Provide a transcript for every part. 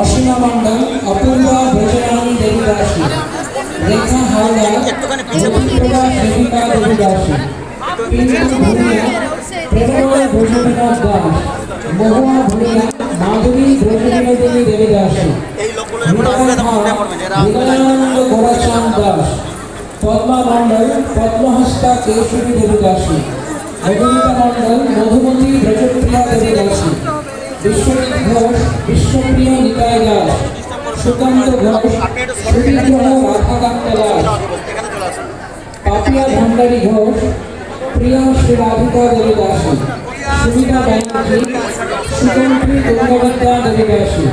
অসীমা মণ্ডল অপূর্বা ব্রজরানী দেবী দাসী রেখা হাওলার প্রতিপ্রভা দেবিকা দেবী দাসী দাস, মহুয়া ভুলিয়া মাধবী ব্রজবিনোদ দেবী দেবী দাসী, পদ্মা মণ্ডল, পদ্মহস্তা কেশরী দেবী দাসী মধুমিতা মণ্ডল ব্রজপ্রিয়া দেবী বিশ্বজিৎ ঘোষ বিশ্বপ্রিয় নিতাই দাস সুকান্ত ঘোষ সুবিগ্রহ রাধাকান্ত দাস পাপিয়া ভান্ডারী ঘোষ প্রিয়া শ্রী রাধিকা দেবী দাসী সুবিধা ব্যানার্জি সুকন্ত্রী দুর্গাবদ্ধা দেবী দাসী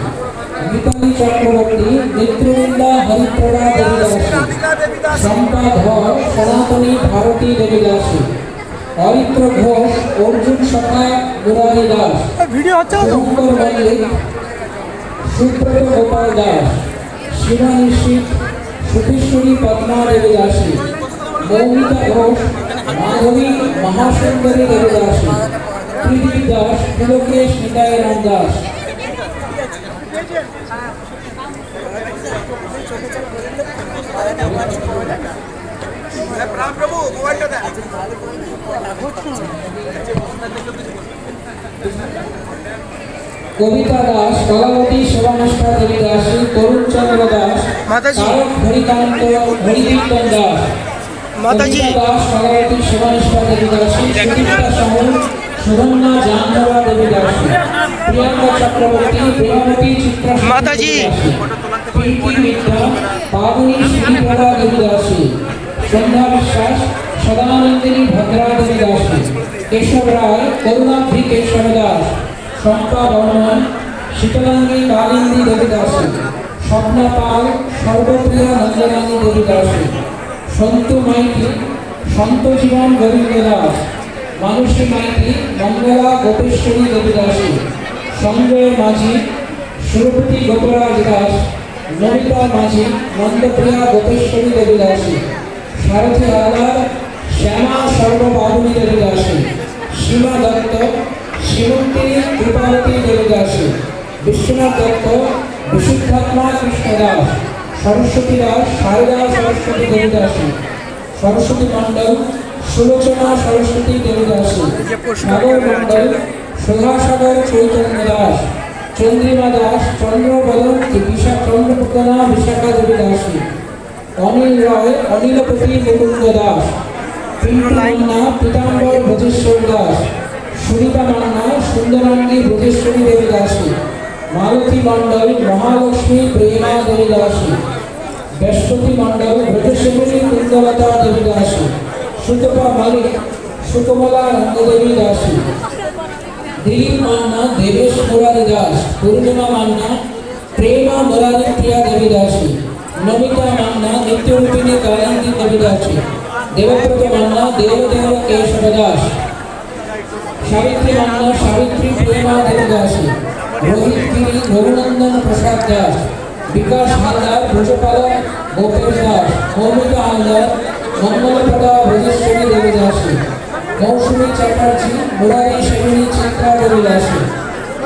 গীতালি চক্রবর্তী নেত্রবৃন্দা হরিপ্রভা দেবী দাসী শম্পা ধর সনাতনী ভারতী দেবী দাসী অরিত্র ঘোষ অর্জুন সখা মুরারি দাস। ভিডিও হচ্ছে শঙ্কর মল্লিক সুব্রত গোপাল দাস শিবানী শীত সুখেশ্বরী পদ্মা দেবী দাসী মৌমিতা ঘোষ মাধবী মহাসুন্দরী দেবী দাসী প্রীতি দাস পুলকেশ নিতাই রাম দাস। রাম প্রভু মোবাইলটা দেন কবিতা দাস কলাবতী শিবানুষ্ঠা দেবী দাসী তরুণ চন্দ্র দাস হরিকান্ত হরিকীর্তন দাস মাতাজি। দাস কলাবতী শিবানুষ্ঠা দেবী দাসী সুদীপ্তা সাহু সুবর্ণা জাহ্নবা দেবী দাসী প্রিয়াঙ্কা চক্রবর্তী প্রেমাবতী চিত্রা মাতাজি। পিঙ্কি মিত্রা পাবনী শ্রীপ্রভা দেবী দাসী সন্ধ্যা বিশ্বাস সদানন্দিনী ভদ্রা দেবী দাসী। কেশব রায় করুণাভি কেশব দাস। শম্পা বর্মন, শীতলাঙ্গী কালিন্দী দেবী দাসী। স্বপ্না পাল, সর্বপ্রিয়া নন্দরানী দেবী দাসী। সন্তু মাইতি, সন্ত জীবন গোবিন্দ দাস। মানুষী মাইতি, মঙ্গলা গোপেশ্বরী দেবী দাসী। সঞ্জয় মাঝি, সুরপতি গোপরাজ দাস। নমিতা মাঝি, নন্দপ্রিয়া গোপেশ্বরী দেবী দাসী। সারথী আলার শ্যামা সর্ববাবুনী দেবী দাসী সীমা দত্ত, শ্রীমন্তী কৃপাবতী দেবী দাসী বিশ্বনাথ দত্ত, বিশুদ্ধাত্মা কৃষ্ণ দাস সরস্বতী দাস সারদা সরস্বতী দেবী দাসী সরস্বতী মণ্ডল, সুলোচনা সরস্বতী দেবী দাসী সাগর মণ্ডল, সুধাসাগর চৈতন্য দাস। চন্দ্রিমা দাস, চন্দ্রবদন, বিশা চন্দ্রপুতনা বিশাখা দেবী দাসী। অনিল রায় অনিলপতি মুকুন্দ দাস পিন্টু মান্না পীতাম্বর ভোজেশ্বর দাস সুনিতা মান্না সুন্দরাঙ্গী ভোজেশ্বরী দেবী দাসী মালতী মণ্ডল মহালক্ষ্মী প্রেমা দেবী দাসী বৃহস্পতি মণ্ডল ব্রজশেখরী কুন্দলতা দেবী দাসী সুতপা মালিক সুকমলা রঙ্গদেবী দাসী দিলীপ মান্না দেবেশ মুরারি দাস পূর্ণিমা মান্না প্রেমা মুরারি প্রিয়া দেবী দাসী দাসী দেবব্রত মান্না দেবদেব কেশব দাস সাবিত্রী মান্না সাবিত্রী প্রেমা দেবী দাসী রোহিত গিরি রঘুনন্দন প্রসাদ দাস বিকাশ হালদার ব্রজপালক গোপেশ দাস মৌমিতা হালদার মঙ্গলপ্রদা ভোজেশ্বরী দেবী দাসী মৌসুমী চ্যাটার্জি মুরারি সেগুনি চিত্রা দেবী দাসী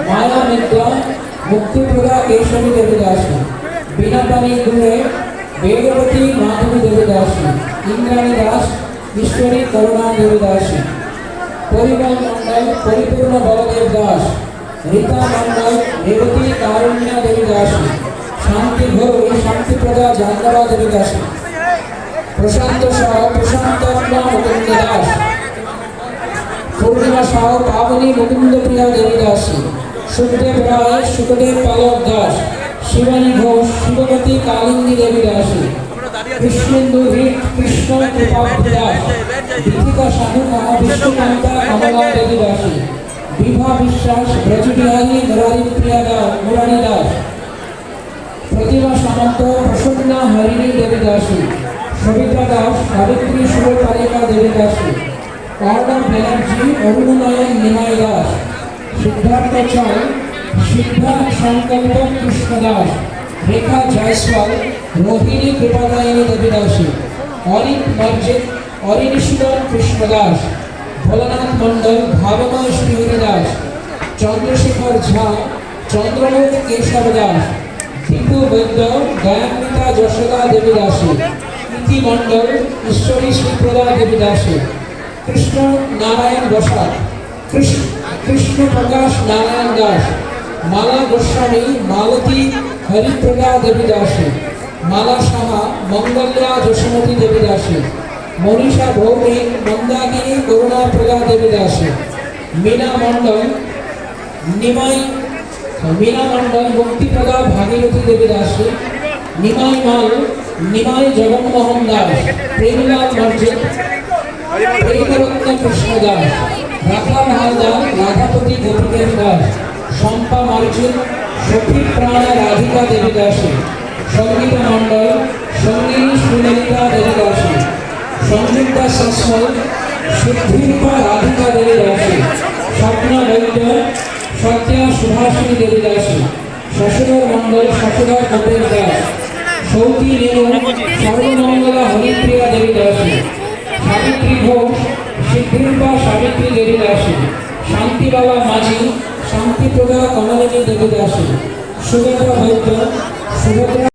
মায়া মিত্রা মুক্তিপুরা কেশরী দেবী দাসী বীণাপানি গুণে বেগবতী মাধবী দেবী দাসী ইন্দ্রাণী দাস, ঈশ্বরী করুণা দেবী দাসী পরিমল মণ্ডল, পরিপূর্ণ বলদেব দাস, রীতা মণ্ডল, রেবতী কারুণ্যা দেবী দাসী শান্তি ঘোষ শান্তিপ্রদা জাঙ্গবা দেবী দাসী প্রশান্ত সহ, প্রশান্ত মুকুন্দ দাস। পূর্ণিমা সহ, পাবনী মুকুন্দ প্রিয়া দেবী দাসী সুখদেব রায়, সুখদেব পালক দাস। শিবানী ঘোষ শিববতী কালিন্দী দেবী দাসী কৃষ্ণেন্দু হিট কৃষ্ণ দাস দীপিকা সাধু মহা বিষ্ণুকান্তা কমলা দেবী দাসী বিভা বিশ্বাস, ব্রজবিহারী, মুরারি প্রিয়া দাস মুরারি দাস। প্রতিমা সামন্ত, প্রসন্না হরিণী দেবী দাসী সবিতা দাস, সাবিত্রী সুরকালিকা দেবী দাসী অর্ণব ব্যানার্জি অরুণনয়ন নিমাই দাস। সিদ্ধার্থ চল সিদ্ধার্থ সংকল্প কৃষ্ণ দাস রেখা জয়সওয়াল, রোহিণী কৃপাদায়িনী দেবী দাসী অরিত মর্জিত অরিণীশ্বর কৃষ্ণ দাস ভোলানাথ মণ্ডল, ভাবময় শ্রীহরি দাস চন্দ্রশেখর ঝা চন্দ্রমুখ কেশব দাস দীপু বৈদ্য গায়ান্বিতা যশোদা দেবী দাসী ইতি মণ্ডল, ঈশ্বরী শ্রীপ্রদা দেবী দাসী কৃষ্ণ নারায়ণ বসাক। কৃষ্ণ প্রকাশ নারায়ণ দাস। মালা গোস্বামী, মালতী হরিপ্রদা দেবী দাসী মালা সাহা, মঙ্গল্যা যশোমতী দেবী দাসী মনীষা ভৌমিক মন্দাকিনী করুণা প্রদা দেবী দাসী মীনা মণ্ডল, নিমাই, মীনা মণ্ডল মুক্তিপ্রদা ভাগীরথী দেবী দাসী নিমাই মাল, নিমাই জগন্মোহন দাস। প্রেমলাল মর্জিত, প্রেমরত্ন কৃষ্ণ দাস। রাখাল হালদার, রাধাপতি গোপীদেব দাস। শম্পা মার্জিত সখী প্রাণা রাধিকা দেবী দাসী সঙ্গীতা মণ্ডল, সঙ্গিনী সুললিতা দেবী দাসী সংযুক্তা সসমল, সিদ্ধিরূপা রাধিকা দেবী দাসী স্বপ্না বৈদ্য সত্যা সুভাষিনী দেবী দাসী শশধর মণ্ডল শশধর কপিল দাস, সৌতি রেণু, সর্বমঙ্গলা হরিপ্রিয়া দেবী দাসী সাবিত্রী ঘোষ, সিদ্ধিরূপা সাবিত্রী দেবী দাসী শান্তিবালা মাঝি শান্তিপ্রদা কমলিনী দেবী দাসী সুভদ্রা